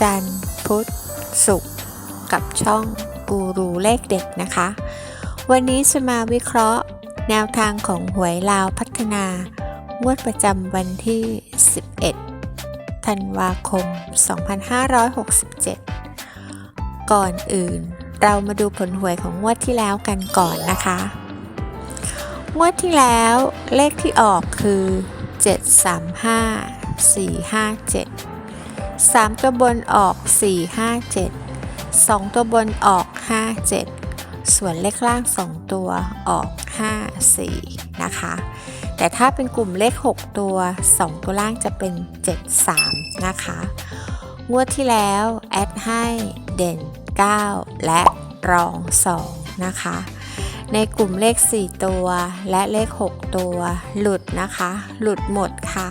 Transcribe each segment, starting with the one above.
จันทร์พุธศุกร์กับช่องกูรูเลขเด็ดนะคะ วันนี้จะมาวิเคราะห์ แนวทางของหวยลาวพัฒนางวดประจำวันที่ 11 ธันวาคม 2567 ก่อนอื่นเรามาดูผลหวยของงวดที่แล้วกันก่อนนะคะ งวดที่แล้วเลขที่ออกคือ 735 457 3 ตัวบนออก 457 2 ตัวบนออก 57 ส่วนเลขล่าง 2 ตัวออก 54 นะคะ แต่ถ้าเป็นกลุ่มเลข 6 ตัว 2 ตัวล่างจะเป็น 73 นะคะ งวดที่แล้ว แอดให้เด่น 9 และรอง 2 นะคะ ในกลุ่มเลข 4 ตัวและเลข 6 ตัว หลุดนะคะ หลุดหมดค่ะ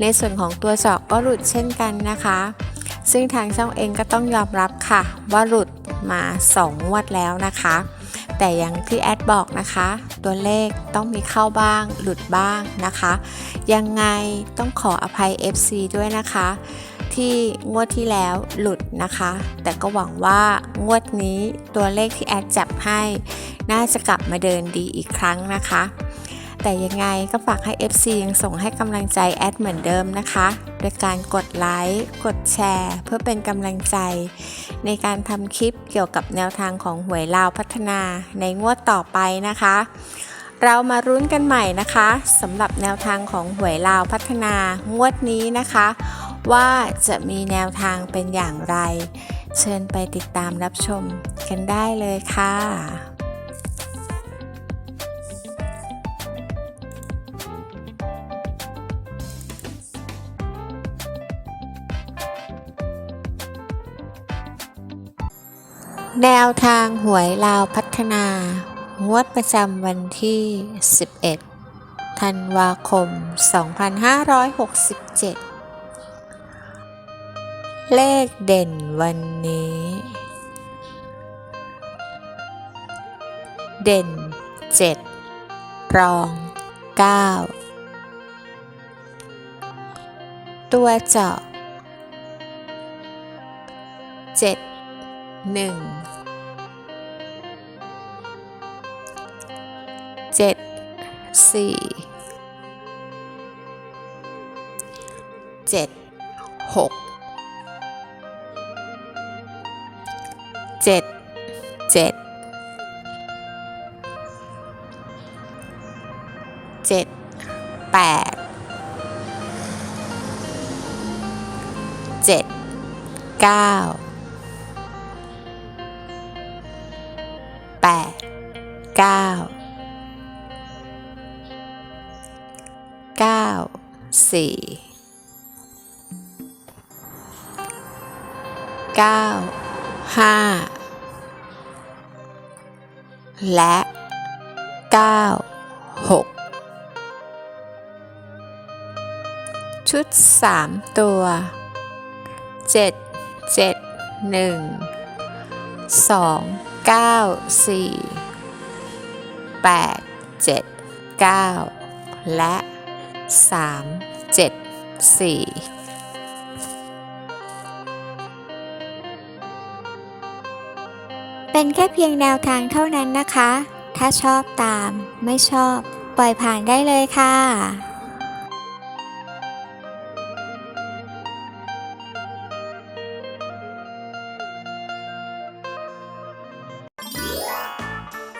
ในส่วนของตัวจาะก็หลุดเช่นกันนะคะ ซึ่งทางช่องเองก็ต้องยอมรับค่ะ ว่าหลุดมา 2 งวดแล้วนะคะ แต่อย่างที่แอดบอกนะคะ ตัวเลขต้องมีเข้าบ้าง หลุดบ้างนะคะ ยังไงต้องขออภัย FC ด้วยนะคะ ที่งวดที่แล้วหลุดนะคะ แต่ก็หวังว่างวดนี้ตัวเลขที่แอดจับให้ น่าจะกลับมาเดินดีอีกครั้งนะคะ แต่ยังไงก็ฝากให้ FC ยังส่งให้กำลังใจแอดเหมือนเดิมนะคะ โดยการกดไลค์ กดแชร์ เพื่อเป็นกำลังใจ ในการทำคลิปเกี่ยวกับแนวทางของหวยลาวพัฒนาในงวดต่อไปนะคะ เรามารุ้นกันใหม่นะคะสำหรับแนวทางของหวยลาวพัฒนางวดนี้นะคะ ว่าจะมีแนวทางเป็นอย่างไร เชิญไปติดตามรับชมกันได้เลยค่ะ แนวทางหวยลาวพัฒนางวดประจำวันที่ 11 ธันวาคม 2567 เลขเด่นวันนี้ เด่น 7 รอง 9 ตัวเจาะ7 หนึ่งเจ็ดสี่เจ็ดหกเจ็ดเจ็ดเจ็ดแปดเจ็ดเก้า เก้าเก้าสี่เก้าห้าและเก้าหกชุดสามตัวเจ็ดเจ็ดหนึ่งสองเก้าสี่ แปดเจ็ดเก้าและสามเจ็ดสี่เป็นแค่เพียงแนวทางเท่านั้นนะคะ ถ้าชอบตาม ไม่ชอบ ปล่อยผ่านได้เลยค่ะ